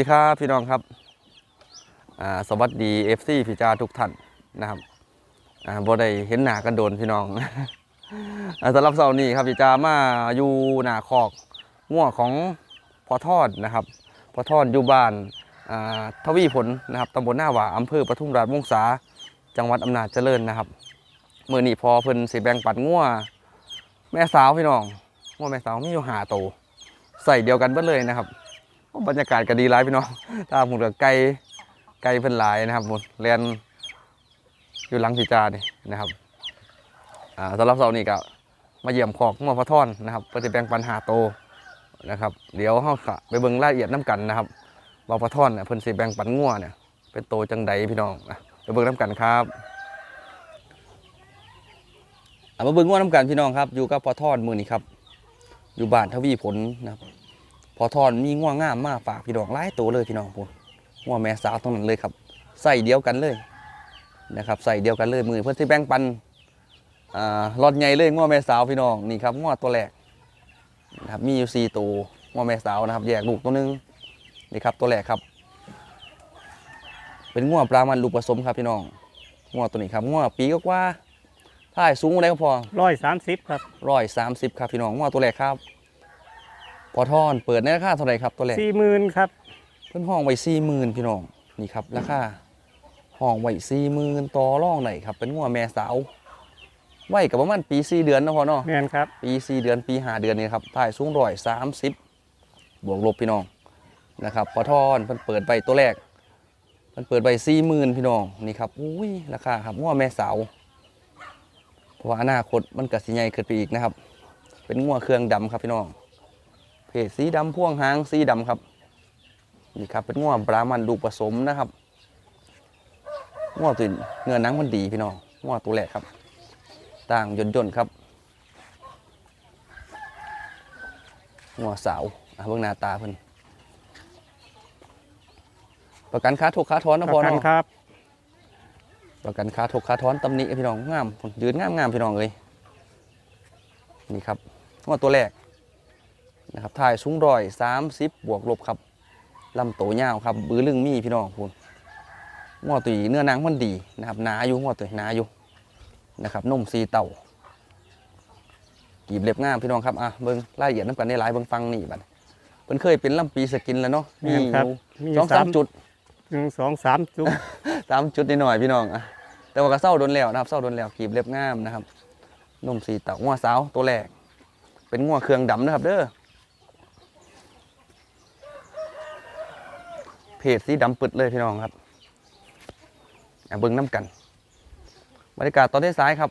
วัสดีครับพี่น้องครับสวัสดีเอฟซีพี่จาทุกท่านนะครับบ่ได้เห็นหน้ากันโดนพี่น้องสำหรับเสาร์นี้ครับพี่จามาอยู่หน้าคอกง่วของพอทอดนะครับพอทอดอยู่บ้านทวีผลนะครับตำบลหน้าหว่าอำเภอปทุมราชวงศาจังหวัดอำนาจเจริญนะครับเมื่อนี้พอเพิ่นสิแบงปันง่วแม่สาวพี่น้องง่วแม่สาวมีอยู่หาโตใส่เดียวกันเบิดเลยนะครับ บรรยากาศก็ดีร้ายพี่น้องถ้าหมุนกับไก่ไก่เป็นหลายนะครับหมุนเรียนอยู่หลังพิจานี่นะครับอ่าสำหรับเสาร์นี้ก็มาเยี่ยมขอกมัวพระท่อนนะครับเพื่อจะแบ่งปัญหาโตนะครับ เดี๋ยวเขาค่ะไปเบิ่งรายละเอียดน้กันนะครับว่าพระท่อนเนี่ยเพิ่นสิแบ่งปันงัวเนี่ยเป็นโตจังใดพี่น้องอะไปเบิ่งน้กันครับอะมาเบิ่งงัวน้กันพี่น้องครับ อยู่กับพระท่อนมือนี้ครับ อยู่บ้านทวีผลนะครับ อทอนมีง่วงงามมาฝากพี่น้องหลายตัวเลยพี่น้องผมง่วงแม่สาวตรงนั้นเลยครับใส่เดียวกันเลยนะครับใส่เดียวกันเลยมือเพื่อนที่แบ่งปันอ่ารอดใหญ่เลยง่วงแม่สาวพี่น้องนี่ครับง่วงตัวแรกนะครับมีอยู่สี่ตัวง่วงแม่สาวนะครับ แยกลูกตัวหนึงนี่ครับตัวแรกครับ เป็นง่วงปลามันลูกผสมครับพี่น้องง่วงตัวนี้ครับง่วงปีกว่าๆถ่ายสูงอะไรก็พอร้อยสามสิบครับร้อยสามสิบครับพี่น้องง่วงตัวแรกครับ พอทอนเปิดในราคาเท่าไหร่ครับตัวแรกสี่หมื่นครับเพิ่นห้องไว้สี่หมื่นพี่น้องนี่ครับราคาห้องไว้สี่หมื่นต่อร่องไหนครับ เป็นงัวแม่สาวไว้กับประมาณปีสี่เดือนเนาะพอเนาะแม่นครับปีสี่เดือนปีห้าเดือนนี่ครับถ่ายสูงร้อยสามสิบบวกลบพี่น้องนะครับพอทอนเพิ่นเปิดใบตัวแรกเพิ่นเปิดใบสี่หมื่นพี่น้องนี่ครับอุ้ยราคาครับงัวแม่สาวเพราะว่าอนาคตมันก็สิใหญ่ขึ้นไปอีกนะครับ เป็นงัวเครื่องดำครับพี่น้อง เพศสีดำพ่วงหางสีดำครับนี่ครับเป็นง่วงปลามันลูกผสมนะครับง่วงตัวเนื้อหนังมันดีพี่น้องง่วงตัวแรกครับ ต่างย่นย่นๆครับง่วงสาวอะเบื้องหน้าตาเพิ่นประกันค้าถูกค้าท้อนนะปพอระกันเนาะครับ ประกันค้าถูกค้าท้อนตำหนิพี่น้องงามยืนงามงามๆพี่น้องเลยนี่ครับง่วงตัวแรก นะครับถ่ายสูงร้อยสามสิบบวกลบครับลำโตวยาวครับบือลึงมีพี่น้องพูนหัวตุยเนื้อหนังมันดีนะครับหนาอยู่หัวตุยหนาอยู่นะครับนมสีเต่ากีบเล็บงามพี่น้องครับอะเบิ้งรายละเอียดน้ำกันได้หลายเบิ้งฟังนี่บัดเพิ่นเคยเป็นลำปีสกินแล้วเนาะมีแม่นอครับยู่มีสองสามจุดหนึ่งสองสามจุดสามจุดนิดหน่อยพี่น้องอะแต่ว่าก็เศร้าโดนแล้วนะครับเศร้าโดนแล้วกีบเล็บงามนะครับนมสีเต่างัวสาวตัวแรกเป็นงัวเครื่องดำนะครับเด้อ เพจสีดำปึดเลยพี่น้องครับอะเบิ้งน้ำกัน บรรยากาศตอนที่ซ้ายครับ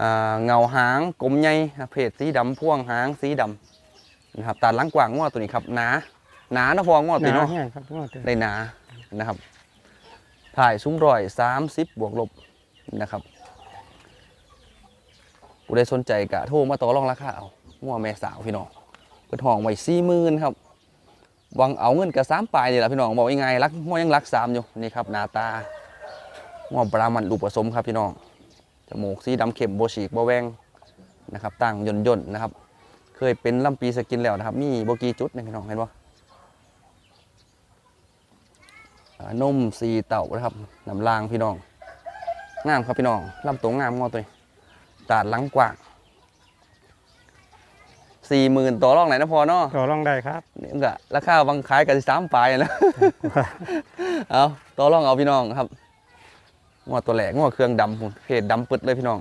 อ่าเงาหางกลมใหญ่ครับเพจสีดำพ่วงหางสีดำนะครับตาลังกว่างง้อตัวนี้ครับหนาหนานะพอง้อตัวหนาเนาะแห้งครับงวดเดียวได้หนานะครับถ่ายซุ้มรอยสามสิบบวกลบนะครับผู้ใดสนใจกะโทรมาต่อรองราคาเอาง้อแม่สาวพี่น้องเปิดห้องไว้สี่หมื่นครับห วังเอาเงินกับสามปลายนี่แหละพี่น้องบอกยังไงรักมั่วยังรักสามอยู่นี่ครับหน้าตามั่วปลามันลูกผสมครับพี่น้องจมูกสีดำเข้มโบฉีกโบแวงนะครับตั้งย่นย่นนะครับ เคยเป็นลำปีสกินแล้วนะครับ มีโบกีจุดนี่พี่น้องเห็นปะอ่านมสีเต่านะครับน้ำลางพี่น้องงามครับพี่น้องลำตัวงามงอตัวตาดหลังกว้าง สี่หมื่นต่อรองไหนนะพอเนาะต่อรองได้ครับนี่มันก็ราคาบางขายกันสามปลายนะเอาต่อรองเอาพี่น้องครับงวดตัวแหลกงวดเครื่องดำพุ่นเพจดำปึดเลยพี่น้อง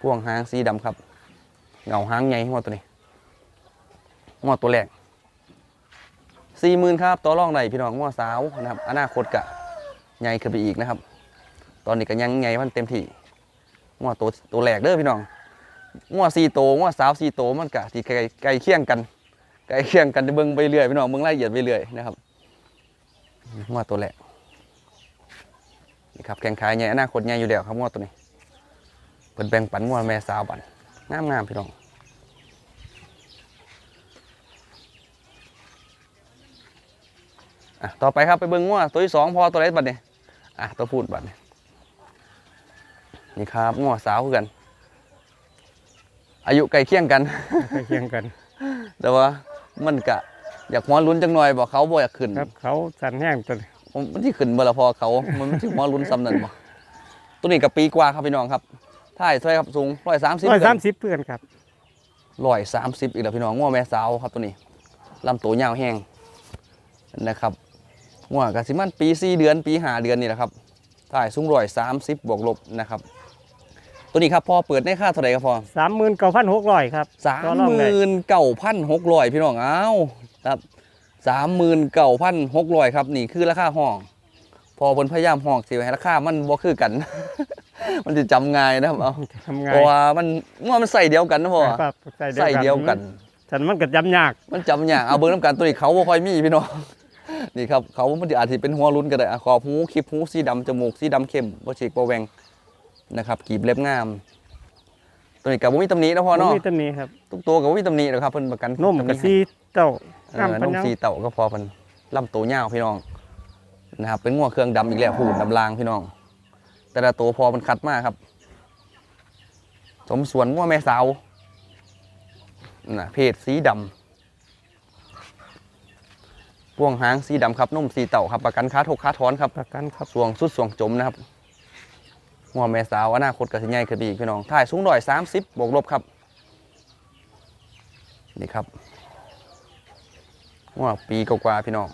พ่วงหางสีดำครับเงาหางใหญ่งวดตัวนี้งวดตัวแหลกสี่หมื่นครับต่อรองไหนพี่น้องงวดสาวนะครับอนาคตกะใหญ่ขึ้นไปอีกนะครับ ตอนนี้ก็ยังใหญ่มันเต็มที่งวดตัวตัวแหลกเด้อพี่น้อง งัวสี่โตงัวสาวสี่โตมันกะที่ไกลไกลเคียงกัน ไกลเคียงกันเบิ่งไปเรื่อยพี่น้องเบิ่งรายละเอียดไปเรื่อยนะครับงัวตัวแรกนี่ครับแข่งขายใหญ่อนาคตใหญ่อยู่แล้วครับงัวตัวนี้เพิ่นแบ่งปันงัวแม่สาวบันงามงามๆพี่น้องอะต่อไปครับไปเบิ่งงัวตัวที่สองพอตัวไหนบัดนี้อะตัวพูดบัดนี้นี่ครับงัวสาวคือกัน อายุใกล้เคียงกันใกล้เคียงกัน แต่ว่ามันกะ อยากหัวลุ้นจังหน่อยบอกเขาบ่อยากขึ้นครับ เขาสันแห้งตัวนี้ผมมันที่ขึ้นเบอร์ละพอเขา มันไม่ถึงหัวลุ้นซ้ำนั่นบ่ตัวนี้กับปีกว่าครับพี่น้องครับถ่ายเท่าไหรครับสูงร้อยสามสิบร้อยสามสิบเพื่อนครับร้อยสามสิบอีกแล้วพี่น้องง้อแม่สาวครับตัวนี้ลำตัวยาวแห้งนะครับง้อกสิมันปีสี่เดือนปีห้าเดือนนี่แหละครับถ่ายสูงร้อยสามสิบบวกลบนะครับ ตัวนี้ครับพอเปิดได้ค่าเท่าไหร่ครับพอสามหมื่นเก้าพันหกร้อยครับสามต่อหรองได้มื่นเก้าพันหกร้อยพี่น้องเอ้าครับสามหมื่นเก้าพันหกร้อยครับนี่คือราคาห้อง พอเพิ่นพยายามห้องสิให้ราคามันบ่คือกัน มันจะจำง่ายนะครับเอาทำไงเพราะว่ามันว่ามันใส่เดียวกันนะพ่อครับใส่ใส่เดียวกันฉันมันก็จำยากมันจำอย่างเอาเบิ้งน้ำกันตัวนี้เขาบ่ค่อยมีพี่น้องนี่ครับเขามันอาจจะเป็นหัวลุ้นก็ได้อะขอบหูคลิปหูสีดำจมูกสีดำเข้มบ่ฉีกบ่แหวง นะครับกีบเล็บงาม ตัวนี้กับบ่มีตำหนินะพ่อเนาะมีต้นนี้ครับทุกตัวกับบ่มีตำหนินะครับเพิ่นประกันนุ่มตำหกับซีเต้าเออนุ่มสีเต่าก็พอเพิ่นลำตัวยาวพี่น้องนะครับเป็นงัวเครื่องดำอีกแล้วผูดดำลางพี่น้อง แต่ละตัวพอมันคัดมากครับ สมส่วนงัวแม่สาวน่ะเพศสีดำพ่วงหางสีดำครับนุ่มสีเต่าครับประกันค้าทกค้าถอนครับประกันครับสวงสุดสวงจมนะครับ งัวแม่สาวอนาคตก็สิใหญ่ขึ้นไปอีกพี่น้องถ่ายสูงดอยสามสิบบวกลบครับ นี่ครับงัวปีกว่าๆพี่น้อง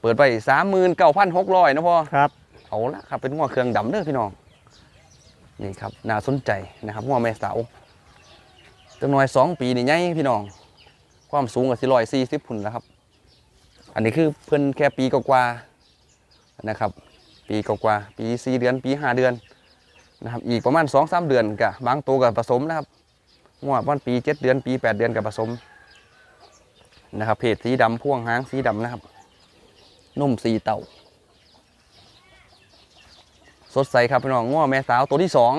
เปิดไปสามหมื่นเก้าพันหกร้อยนะพ่อครับเอาละครับเป็นงัวเครื่องดำเด้อพี่น้องนี่ครับน่าสนใจนะครับงัวแม่สาวจำนวนสองปีนี่ใหญ่พี่น้อง ความสูงกับสี่ร้อยสี่สิบพุ่นแล้วครับ อันนี้คือเพิ่นแค่ปีกว่าๆนะครับ ปีกว่าๆปีสี่เดือน ปีห้าเดือนนะครับอีกประมาณสองสามเดือนกะบบางตัวกับผสมนะครับงวประมาณปีเจ็ดเดือน ปีแปดเดือนกับผสมนะครับเพศสีดำพ่วงหางสีดำนะครับ นุ่มสีเต่า สดใสครับพี่น้องง้อแม่สาวตัวที่สอง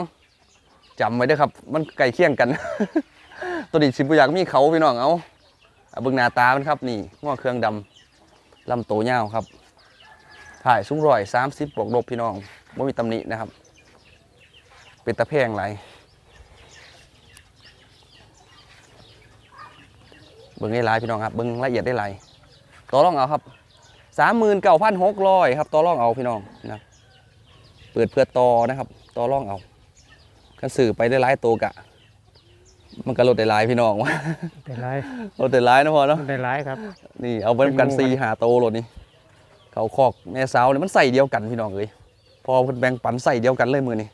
จำไว้ด้วยครับ มันใกล้เคียงกัน ตัวนี้สิบอยากมีเขาพี่น้องเอาเอาเบิ่งหน้าตามันครับ นี่ง้อเครื่องดำลำโตวยาครับ ถ่ายสูงร้อยสามสิบบวกลบพี่น้องไม่มีตำหนินะครับ เป็นตะแพงไหลายเบิ่งได้หลายพี่น้องครับเบิ่งละเอียดได้หลายต่อรองเอาครับสามหมื่นเก้าพันหกร้อยครับต่อรองเอาพี่น้องนะครับเปิดเพื่อต่อนะครับต่อร่องเอาคันสื่อไปได้หลายตัวกะ มันก็ลดได้หลายพี่น้องวะได้ไรลดได้หลายนะพอเนาะได้ไรครับ นี่เอาไปนำกันเป็นหมู่ซีหาโตโลดนี่ เขาคอกแม่สาวเนี่ยมันใส่เดียวกันพี่น้องเลยพอเพิ่นแบ่งปันใส่เดียวกันเลยมือนี่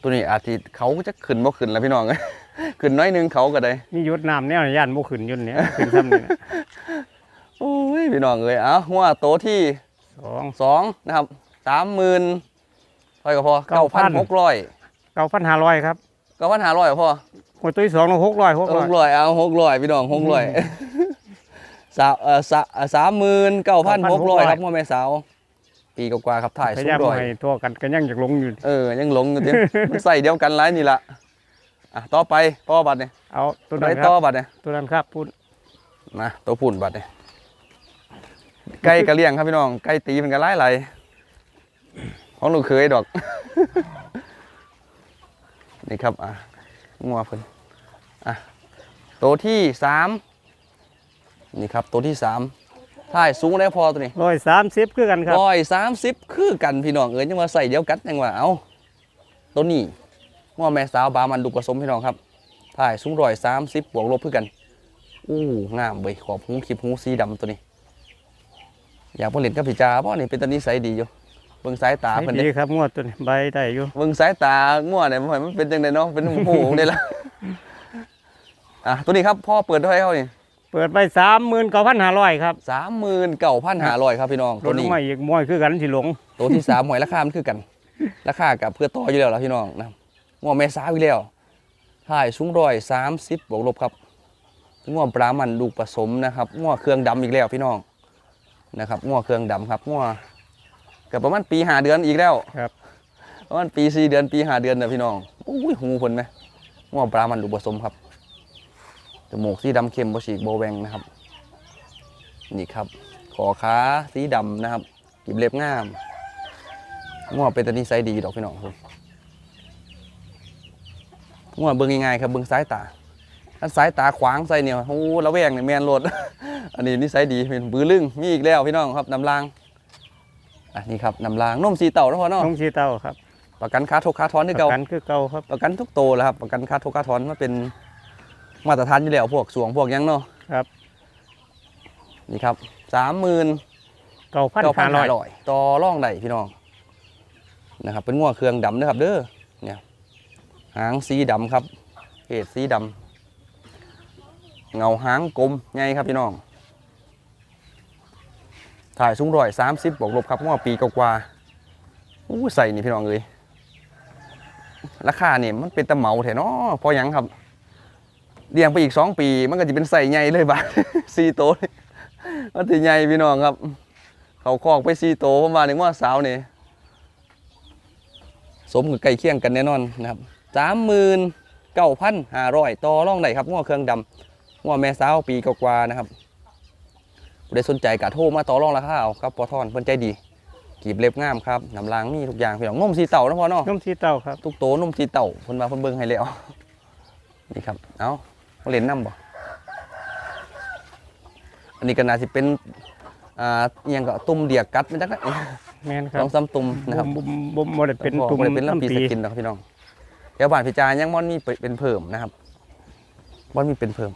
ตัวนี้อาทิตย์เขาก็จะขึ้นบ่ขึ้นแล้วพี่น้องขึ้นน้อยหนึงเขาก็ได้นี่หยุดน้ำเนี่ยย่านโมขึ้นอยุ่นเนี่ยขึ้นซ้ำนี่นะโอ้ยพี่น้องเลยเอ้าหัวโตที่สองสองนะครับสามหมื่นเท่าไหร่ก็พอเก้าพันหก9,600ร้อยเก้าพันห้าร้อยครับเก้าพันห้าร้อยพอ หัวตัวที่สองเราหกร้อยหกหร้อยกร้อยเอาหกร้อยพี่น้องหกร้อยสามเอ่อสาสามหมื่นเก้าพันหกร้อยครับพ่อแม่สาว ปีกว่าๆครับถ่ายพสูยางยามร้อยให้ตัวกันก็ยังอยากลงอยู่เออยังหลงอยู่เต็มมันใส่เดียวกันไรนี่ละอะต่อไปต่อบัตรเนี่ยเอาตัวไปนั้นคต่รัอบบัตรเนี่ยตัวนั้นครับพูดมาตัวปุ่นบัตรเนี่ยไก่กระเลี้ยงครับพี่น้องไก่ตีมันกระไล่ไหลของหนูเคยดอกนี่ครับอะ งัวเพิ่นอะตัวที่สามนี่ครับตัวที่สามถ่ายสูงได้พอตัวนี้ร้อยสามสิบคือกันครับร้อยสามสิบคือกันพี่น้องเอ๋ยยังมาใส่เดียวกันยังว่าเอาตัวนี้งัวแม่สาวบามันดุกผสมพี่น้องครับถ่ายสูงร้อยสามสิบบวกลบเพื่อกันอู้งามเบยขอบหูคลิปหูสีดำตัวนี้ อยากผลิตกับพี่จาเพราะนี่เป็นตัวนี้ใสยดีอยู่ เบิ่งสายตาใช้เพิ่นดีเด้ครับงวดตัวนี้ใบได้อยู่เบิ่งสายตาง่วเนี่ยมันมันเป็นจังไดเนาะเป็นหูได้ละอะตัวนี้ครับพ่อเปิดเท่าไหร่เขานี่เปิดไปสามหมื่นเก้าพันห้าร้อยครับสามหมื่นเก้าพันห้าร้อยครับพี่น้องลตัวดลนี้งมาอีกมวยคือกันสิหลงตัวที่สามหวยราคามันคือกันราคากับเพื่อต่ออยู่แล้วล่ะพี่น้องนะง่วแม่สาวอีกแล้วถ่ายสูงร้อยสามสิบบวกลบครับง่วปลามันลูกผสมนะครับง่วเครื่องดำอีกแล้วพี่น้องนะครับง่วเครื่องดำครับง่ว กับประมาณปีหาเดือนอีกแล้วครับประมาณปีสี่เดือนปีห้าเดือนนะพี่น้องอุ้ยหูคนไหมง่วปลามันลูกผสมครับจมูกสีดำเข้มบฉีกโบแวงนะครับ นี่ครับขอขาสีดำนะครับกิบเล็บงามง่วเป็นตัวนี้ไซส์ดีดอกพี่น้องคุณง่วเบิ่งง่ายๆครับเบิ่งสายตาถ้าสายตาขวางใส่เนี่ยโอ้ระแวงเนี่ยแมนโลด อันนี้นิสัยดีเป็นบือลึงมีอีกแล้วพี่น้องครับน้ำลาง อะนี่ครับน้ำลางนมสีเต่าแล้วพอเนาะต้องชีเต้าครับประกันค่าทกค่าถอนปที่ระเก่ากันคือเก่าครับประกันทุกโตแล้วครับประกันค่าทกค่าถอนมาเป็นมาตรฐานอยู่แล้วพวกสวงพวกหยังเนาะครับนี่ครับสามหมื่น เก่าพันเก้าพันห้าร้ห้าอยร้อยต่อร่องได้พี่น้องนะครับ เป็นงัวเครื่องดำนะครับ เด้อเนี่ยหางสีดำครับเพศสีดำเงาหางกลมไงครับพี่น้อง ถ่ายสูงร้อยสามสิบบวกลบครับงัวปีกว่าๆอู้ใส่นี่พี่น้องเลยราคาเนี่ยมันเป็นตะเมาแถเนาะพอหยังครับเลี้ยงไปอีกสองปี มันก็จะเป็นใส่ใหญ่เลยบาทสี่โตวนี่มันจะใหญ่พี่น้องครับ เขาคอกไปสี่โตประมาณหนึ่งว่าสาวนี่สมกับไก่เคียงกันแน่นอนนะครับสามหมื่นเก้าพันห้าร้อยต่อร่องไหนครับง้อเครื่องดำง้อแม่สาวปีกว่าๆนะครับ ผู้ใดสนใจกะโทรมาต่อรองราคาเอาครับปอทอนเพิ่นใจดีกีบเล็บงามครับน้ำลางมีทุกอย่างพี่น้องนมสีเต่านะพ่อเนาะน้ำชีเต้าครับทุกโตนมสีเต่าเพิ่นมาเพิ่นเบิ่งให้แล้วนี่ครับเอามาเล่นน้ำบ่อันนี้ก็น่าสิเป็นอ่าอิหยังก็ตุ่มเดียกกัดมันจักนะแม่นคสรับองสามตุ่มนะครับบ่บ่บ่ได้เป็นตุ่มบ่ได้เป็นลำปีลำสกินนะครับพี่น้องเดี๋ยวบ้านพิจารยังม่อนมีเป็นเพิ่มนะครับม่อนมีเป็นเพิ่ม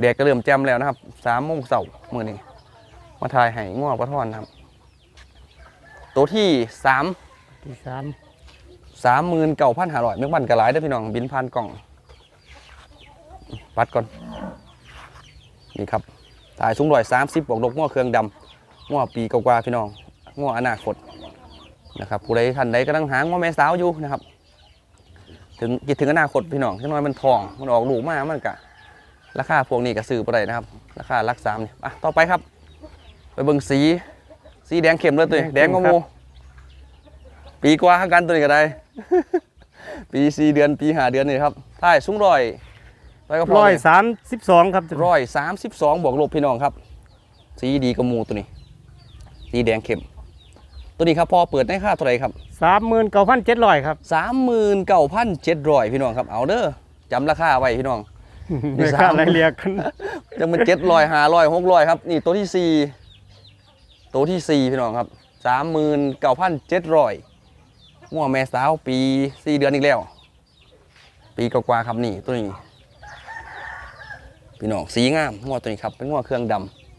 แดดก็เริ่มแจ่มแล้วนะครับสามโมงเสาร์มื้อนี้มาถ่ายให้ง่วงปลาทอนนะครับ ตัวที่สามที่สามสามหมื่นเก้าพันห้าร้อยเมื่อวันกระไรได้อพี่น้องบินผ่านกล่องวัดก่อน นี่ครับถ่ายสูงร้อยสามสิบบวกลบง้อเครื่องดำง้อปีกว่าๆพี่น้องง้ออนาคตนะครับผู้ใดท่านใดกำลังหาง้อแม่สาวอยู่นะครับ ถึงคิดถึงอนาคตพี่น้องที่น้อยมันทองมันออกลูกมามันกะ ราคาพวกนี้ก็ซื้อไปได้นะครับ ราคารักสามนี่อะต่อไปครับ ไปเบิ่งสี สีแดงเข้มเลยตัวนี้แดงกว่าหมูปีกว่ากันตัวนี้ก็ได้ ปีสี่เดือนปีห้าเดือนนี่ครับท้ายสูงร้อยไปก็พอร้อยเลยสามสิบสองครับร้อยสามสิบสองบวกลบพี่น้องครับ สีดีกว่าหมูตัวนี้ สีแดงเข้มตัวนี้ครับพอเปิดได้ค่าเท่าไหร่ครับสามหมื่นเก้าพันเจ็ดร้อยครับสามหมื่นเก้าพันเจ็ดร้อยพี่น้องครับเอาเด้อจำราคาไว้พี่น้องนี่ ไม่สาค่ามอะไรเรียกกันจะเป็นเจ็ดร้อยห้าร้อยหกร้อยครับ นี่ตัวที่สี่ตัวที่สี่พี่น้องครับสามหมื่นเก้าพันเจ็ดร้อยงัวแม่สาวปีสี่เดือนอีกแล้ว ปีกว่าๆครับนี่ตัวนี้พี่น้องสีงามงัวตัวนี้ครับเป็นงัวเครื่องด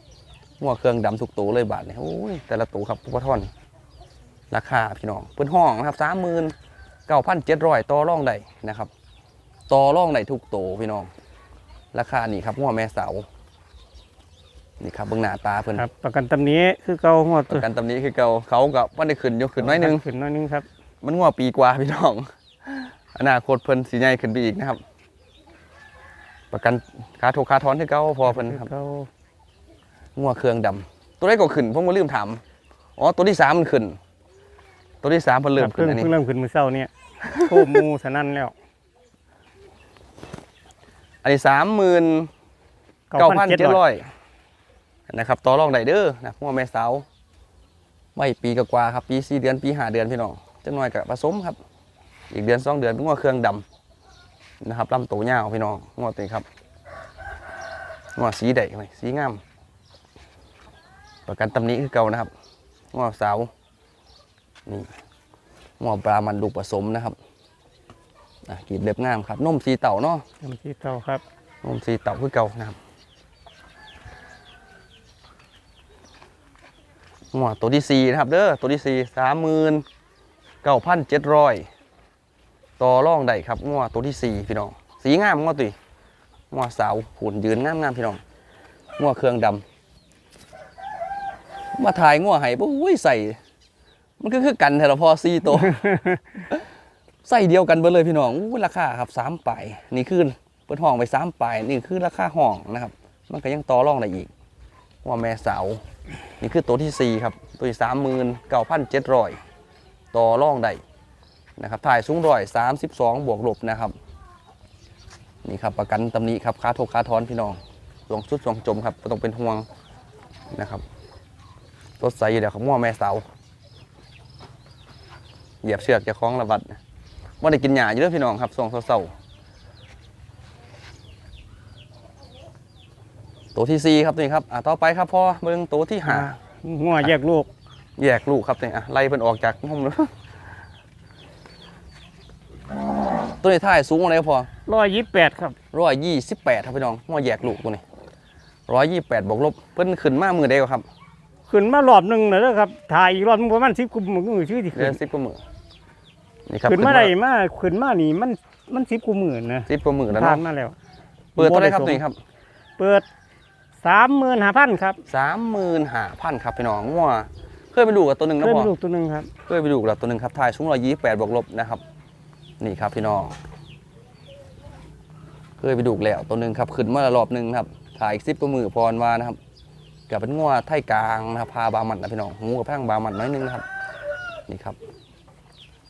ำงัวเครื่องดำทุกตัวเลยบาทเนี่ยโอ้ยแต่ละตัวครับพุทธอนราคาพี่น้องเพิ่นห้องนะครับสามหมื่นเก้าพันเจ็ดร้อยต่อร่องได้นะครับ ต่อร่องได้ทุกตัวพี่น้อง ราคานี่ครับงัวแม่เสา นี่ครับเบื้องหน้าตาเพิ่นครับ ประกันตำหนี้คือเก่าหัวปตัวระกันตำนี้คือเก่าเขากับว่าได้ขึ้นอยกขึ้นน้อยหนึง ขึ้นน้อยหนึงครับ มันงัวปีกว่าพี่น้อง อนาคตเพิ่นสีใหญ่ขึ้นไปอีกนะครับ ประกันค่าถูกค่าทอนที่เก่าพอเพิ่นครับ เก่างัวเครื่องดำตัวแรกก็ขึ้นผมก็ลืมถามอ๋อตัวที่สามมันขึ้น ตัวที่สามเพิ่นเริ่มเพิ่ขึ้นงอันนี้เพิ่งเริ่มขึ้นมือเช้าเนี่ยโคมหมูสนั่นแล้ว อันนี้สามหมื่นเก้าพันเจ็ดร้อยนะครับต่อรองได้เด้อนะหัวแม่สาวไว้ปีกว่าครับปีสี่เดือนปีห้าเดือนพี่น้องจังน้อยกับผสมครับ อีกเดือนสองเดือนเป็นงัวเครื่องดำนะครับลำตัวยาวพี่น้องงัวตัวนี้ครับงัวสีแดงไหมสีงาม ประกันตำหนี้คือเก่านะครับงัวสาวนี่งัวปลามันดุกผสมนะครับ อะกีบเล็บงามครับนมสีเต่าเนาะน้ำชีเต้าครับนมสีเต่าคือเก่านะครับหัวตัวที่สี่นะครับเด้อตัวที่สี่สามหมื่นเก้าพันเจ็ดร้อยต่อร่องได้ครับงัวตัวที่สี่พี่น้องสีงามงัวตุยงัวสาวหุ่นยืนงามงามๆพี่น้องงัวเครื่องดำมาถ่ายงัวไห้ปุ้ยใส่ มันก็คือกันแต่ละพอสี่ตัว ใส่เดียวกันเบิดเลยพี่น้องอู้ราคาครับสามปลายนี่คือเปิดห้องไปสามปลายนี่คือราคาห้องนะครับ มันก็ยังต่อรองได้อีก ว่าแม่สาวนี่คือตัวที่สี่ครับตัวที่สามหมื่นเก้าพันเจ็ดร้อยต่อรองได้นะครับถ่ายสูงร้อยสามสิบสองบวกลบนะครับนี่ครับประกันตำหนิครับค่าโทษค่าทอนพี่น้องสวงสุดสวงจมครับต้องเป็นห่วงนะครับรถใสอยู่เดี๋ยวครับมั่วแม่เสาเหยียบเชือกจะคล้องระบัด ว่าได้กินหญ้าอยู่เด้อพี่น้องครับช่วงเศร้าๆตัวที่สี่ครับนี่ครับอะต่อไปครับพ่อเบิ่งตัวที่ห้างัวแยกลูก แยกลูกครับนี่อะไล่เพิ่นออกจากห้องเลยตัวนี้ท่ายสูงอะไรพอร้อยยี่สิบแปดครับร้อยยี่สิบแปดครับพี่น้องหัวแยกลูกตัวนี้ร้อยยี่แปดบวกลบเพิ่นขึ้นมามือเดียวครับขึ้นมารอบหนึ่งเลยนะครับถ่ายอีกรอบหนึงประมาณสิบกุมมือชื่อที่เดืขึ้อนนสิบกว่ามือ นี่ครับขึ้นมาได้มาขึ้นมานี่มันมันสิบกุมมือนะสิบกว่ามือแล้วผ่านเนาะมาแล้ว เปิดตัวได้ครับนี่ครับเปิดสามหมื่นห้าพันครับสามหมื่นห้าพันครับพี่น้องงัวเคยไปดูกับตัวหนึ่งนะเพิ่มพ่อลูกตัวหนึ่งครับเคยไปดูกับตัวหนึ่งครับถ่ายสูงร้อยยี่แปดบวกลบนะครับ นี่ครับพี่น้องเคยไปดูแล้วตัวหนึ่งครับขึ้นมารอบหนึ่งครับถ่ายอีกสิบกว่ามือพรวานะครับกับเป็นงัวไทยกลางนะครับพาบามันนะพี่น้องหูกับแพงบามันน้อยนึงนะครับนี่ครับ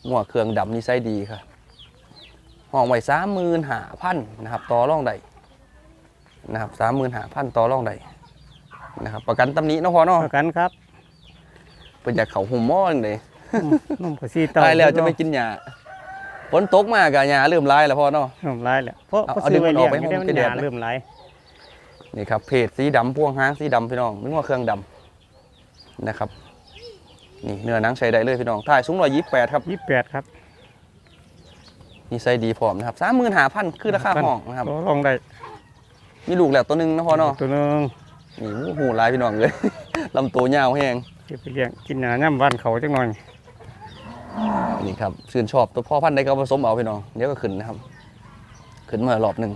งัวเครื่องดำนี่ไซส์ดีครับห้องไว้สามหมื่นห้าพันนะครับต่อร่องใดนะครับสามหมื่นห้าพันต่อร่องใดนะครับ ประกันตำหนิเนาะพอเนาะประกันครับเป็นจากเขาหุ่มหม้อจังเลยอืมนุ่มกว่าซีเต่าตายแล้วจะไม่กินหญ้าฝนตกมากอะหญ้าเริ่มลายแล้วพ่อเนาะเริ่มลายแล้วเพราะเอาเขาเอาซื้อไว้ดึงมันอเลี้อยกงไปไม่ได้ห้องมันไปแดดนะหนาเริ่มลายนี่ครับเพจสีดำพ่วงหางสีดำพี่น้องนึกว่าเครื่องดำนะครับ นี่เนื้อหนังใช้ได้เลยพี่น้องถ่ายสูงร้อยยี่สิบแปดครับยี่สิบแปดครับนี่ไซส์ดีพร้อมนะครับสามหมื่นห้าพันคือราคาห้องนะครับต่อรองได้ มีลูกแล้วตัวหนึงนะพ่อเนาะตัวหนึงนี่โอ้โหูลายพี่น้องเลยลำตัวยาวแห้งเก็บไปเลี้ยงกินหนาย่ำบ้านเขาจังหน่อยนี่ครับชื่นชอบตัวพ่อพันธุ์ใดก็ผสมเอาพี่น้องเดี๋ยวก็ขึ้นนะครับ ขึ้นมารอบหนึ่ง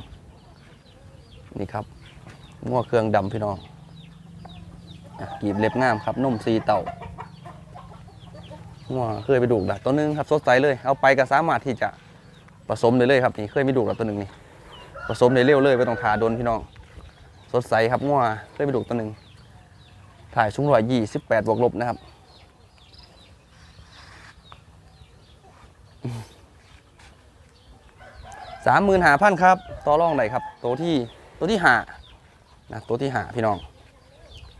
นี่ครับงัวเครื่องดำพี่น้องอะกีบเล็บงามครับนมซีเต่า งัวเคยไปดูดักตัวหนึงครับสดใสเลย เอาไปก็สามารถที่จะผสมได้เลยครับนี่เคยไปดูดักตัวหนึ่งนี่ผสมได้เร็วเลยไม่ต้องทาโดนพี่น้อง สดใสครับงัวเคยไปดูกตัวหนึ่งถ่ายชุ่งร้อยยี่สิบแปดบวกลบนะครับสามหมื่นหาพันครับต่อรองไหนครับ ตัวที่ตัวที่หานะตัวที่หาพี่น้อง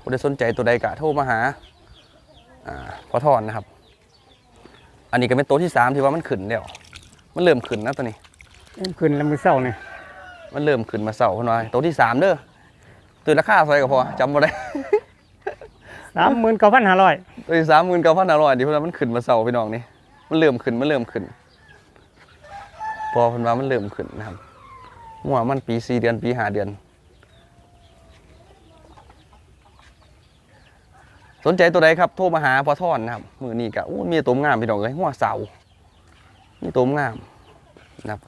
ผู้ใดสนใจตัวใดกะโทรมาหาอ่าพอทอนนะครับ อันนี้ก็เป็นตัวที่สามที่ว่ามันขึ้นแล้วมันเริ่มขึ้นนะตัวนี้ ขึ้นแล้วมือเศร้าเนี่ยมันเริ่มขึ้นมาเสาร์พอน้อยตัวที่สามเด้อตัวราคาเท่าไหร่ก็พอจำบ่ได้สามหมื่นเก้าพันห้าร้อยตัวที่สามหมื่นเก้าพันอร่อยดีเพราะว่ามันขึ้นมาเสาร์พี่น้องนี่มันเริ่มขึ้นมันเริ่มขึ้น พอเพันว่ามันเริ่มขึ้นนะครับมั่วมันปีสี่เดือนปีห้าเดือน สนใจตัวใดครับโทรมาหาพอท่อนนะครับมือนี้กะอู้มีตัวงามพี่น้องเลยหัวเสามีตัวงามนะครับ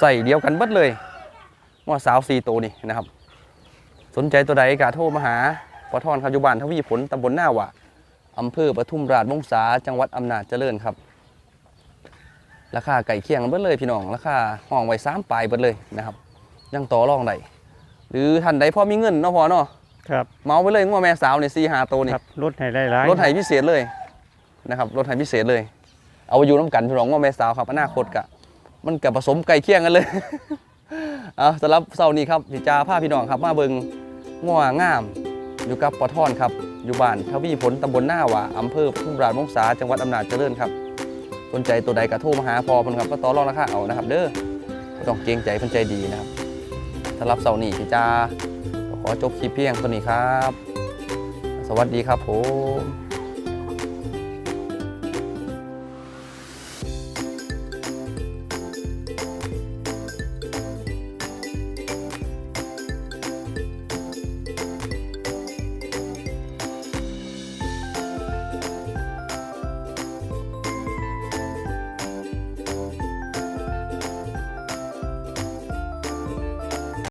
ใส่เดียวกันเบิดเลยหัวสาวสี่ตัวนี่นะครับ สนใจตัวใดกะโทรมาหาพอท่อนครับอยู่บ้านทวีผลตำบลหน้าวะอำเภอปทุมราชวงศาจังหวัดอำนาจเจริญครับราคาไก่เคียงเบิดเลยพี่น้องราคาห้องไว้สามปลายเบิดเลยนะครับยังต่อรองได้หรือท่านใดพอมีเงินเนาะพอเนาะ ครับเมาไปเลยงัวแม่สาวเนี่ยสี่หาตัวนี่ครับลดให้ได้หลายรถไถพิเศษเลยนะครับรถไถพิเศษเลย เอาไปอยู่น้ำกันพี่น้องงัวแม่สาวครับอนาคตกะมันกับผสมไก่เคียงกันเลยเอาสำหรับเสาร์นี้ครับพี่จาพาพี่น้องครับมาเบิงงัวงาม อยู่กับปอทอนครับอยู่บ้านทวีผลตำบลหน้าหว่าอำเภอทุ่งราชมงษาจังหวัดอำนาจเจริญครับสนใจตัวใดกระโทรมาหาพอเพิ่นครับก็ต่อรองราคาเอานะครับ เด้อบ่ต้องเกรงใจเพิ่นใจดีนะครับสำหรับเสาร์นี้พี่จาก็ ขอจบคลิปเพียงเท่านี้ครับ สวัสดีครับผม